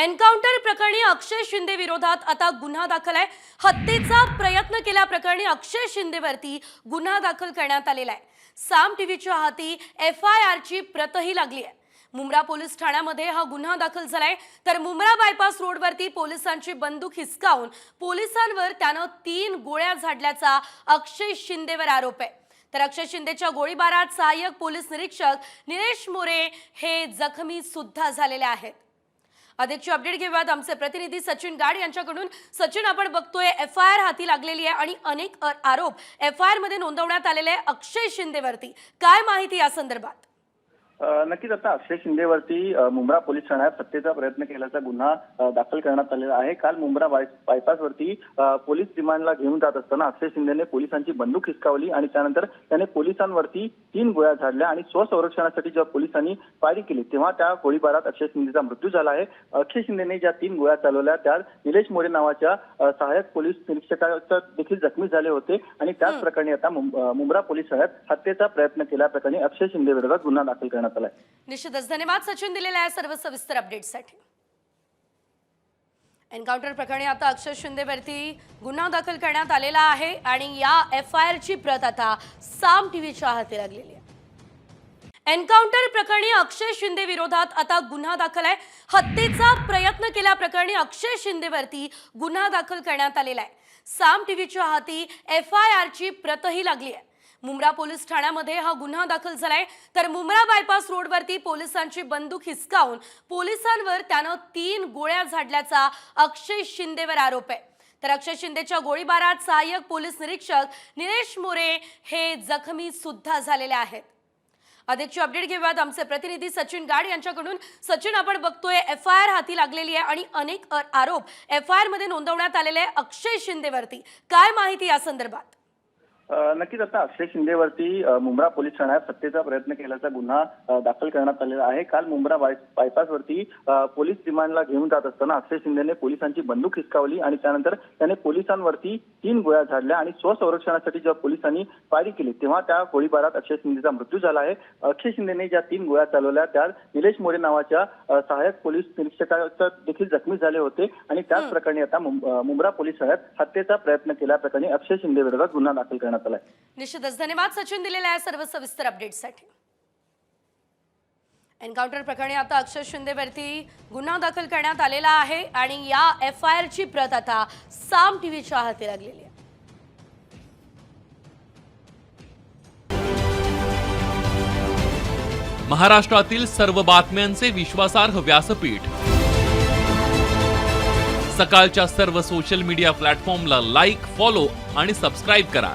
Encounter प्रकरणी अक्षय शिंदे विरोधात आता गुन्हा दाखल आहे. हत्येचा प्रयत्न केल्याप्रकरणी अक्षय शिंदेवरती गुन्हा दाखल करण्यात आलेला आहे. साम टीव्हीच्या हाती एफ आय आरची प्रतही लागली आहे. मुंब्रा पोलीस ठाण्यामध्ये हा गुन्हा दाखल झालाय. तर मुंब्रा बायपास रोडवरती पोलिसांची बंदूक हिसकावून पोलिसांवर त्यानं तीन गोळ्या झाडल्याचा अक्षय शिंदेवर आरोप आहे. तर अक्षय शिंदेच्या गोळीबारात सहाय्यक पोलीस निरीक्षक निलेश मोरे हे जखमी सुद्धा झालेले आहेत. अधिकची अपडेट घेऊयात आमचे प्रतिनिधी सचिन गाड यांच्याकडून. सचिन आपण बघतोय एफ आय आर हाती लागलेली आहे आणि अनेक आरोप एफ आय आरमध्ये नोंदवण्यात आलेले आहे अक्षय शिंदेवरती. काय माहिती या संदर्भात? नक्कीच आता अक्षय शिंदेवरती मुंब्रा पोलीस ठाण्यात हत्येचा प्रयत्न केल्याचा गुन्हा दाखल करण्यात आलेला आहे. काल मुंब्रा बाय- बायपासवरती पोलीस रिमांडला घेऊन जात असताना अक्षय शिंदेने पोलिसांची बंदूक हिसकावली आणि त्यानंतर त्याने पोलिसांवरती तीन गोळ्या झाडल्या आणि स्वसंरक्षणासाठी जेव्हा पोलिसांनी फायरिंग केली तेव्हा त्या गोळीबारात अक्षय शिंदेचा मृत्यू झाला आहे. अक्षय शिंदेने ज्या तीन गोळ्या चालवल्या त्यात निलेश मोरे नावाच्या सहाय्यक पोलीस निरीक्षकाचा देखील जखमी झाले होते आणि त्याच प्रकरणी आता मुंब्रा पोलीस ठाण्यात हत्येचा प्रयत्न केल्याप्रकरणी अक्षय शिंदे विरोधात गुन्हा दाखल करण्यात करण्यात आलाय. निश्चितच. धन्यवाद सचिन दिलेल्या या सर्व सविस्तर अपडेटसाठी एन्काउंटर प्रकरणी आता अक्षय शिंदेवरती गुन्हा दाखल करण्यात आलेला आहे आणि या एफ आय आरची प्रत आता साम टीव्हीच्या हाती लागलेली आहे. एन्काउंटर प्रकरणी अक्षय शिंदे विरोधात आता गुन्हा दाखल आहे. हत्येचा प्रयत्न केल्याप्रकरणी अक्षय शिंदेवरती गुन्हा दाखल करण्यात आलेला आहे. साम टीव्हीच्या हाती एफ आय आरची प्रतही लागली आहे. मुंब्रा पोलीस ठाण्यामध्ये हा गुन्हा दाखल झालाय. तर मुंब्रा बायपास रोडवरती पोलिसांची बंदूक हिसकावून पोलिसांवर त्यानं तीन गोळ्या झाडल्याचा अक्षय शिंदेवर आरोप आहे. तर अक्षय शिंदेच्या गोळीबारात सहाय्यक पोलीस निरीक्षक निलेश मोरे हे जखमी सुद्धा झालेले आहेत. अधिकची अपडेट घेऊयात आमचे प्रतिनिधी सचिन गाड यांच्याकडून. सचिन आपण बघतोय एफ आय आर हाती लागलेली आहे आणि अनेक आरोप एफ आय आरमध्ये नोंदवण्यात आलेले आहे अक्षय शिंदेवरती. काय माहिती या संदर्भात? नक्कीच आता अक्षय शिंदेवरती मुंब्रा पोलीस ठाण्यात हत्येचा प्रयत्न केल्याचा गुन्हा दाखल करण्यात आलेला आहे. काल मुंब्रा बाय- बायपासवरती पोलीस रिमांडला घेऊन जात असताना अक्षय शिंदेने पोलिसांची बंदूक हिसकावली आणि त्यानंतर त्याने पोलिसांवरती तीन गोळ्या झाडल्या आणि स्वसंरक्षणासाठी जेव्हा पोलिसांनी फायरिंग केली तेव्हा त्या गोळीबारात अक्षय शिंदेचा मृत्यू झाला आहे. अक्षय शिंदेने ज्या तीन गोळ्या चालवल्या त्यात निलेश मोरे नावाच्या सहाय्यक पोलीस निरीक्षकाचा देखील जखमी झाले होते आणि त्याच प्रकरणी आता मुंब्रा पोलीस ठाण्यात हत्येचा प्रयत्न केल्याप्रकरणी अक्षय शिंदे विरोधात गुन्हा दाखल करण्यात आला आहे निश्चितच. धन्यवाद सचिन दिलेल्या या सर्व सविस्तर अपडेटसाठी एन्काउंटर प्रकरणी आता अक्षय शिंदेवरती गुन्हा दाखल करण्यात आलेला आहे आणि या एफ आय आरची प्रत आता साम टीव्हीच्या हाती लागलेली आहे. महाराष्ट्रातील सर्व बातम्यांचे विश्वासार्ह व्यासपीठ. सकाळच्या सर्व सोशल मीडिया प्लॅटफॉर्मला लाईक फॉलो आणि सबस्क्राईब करा.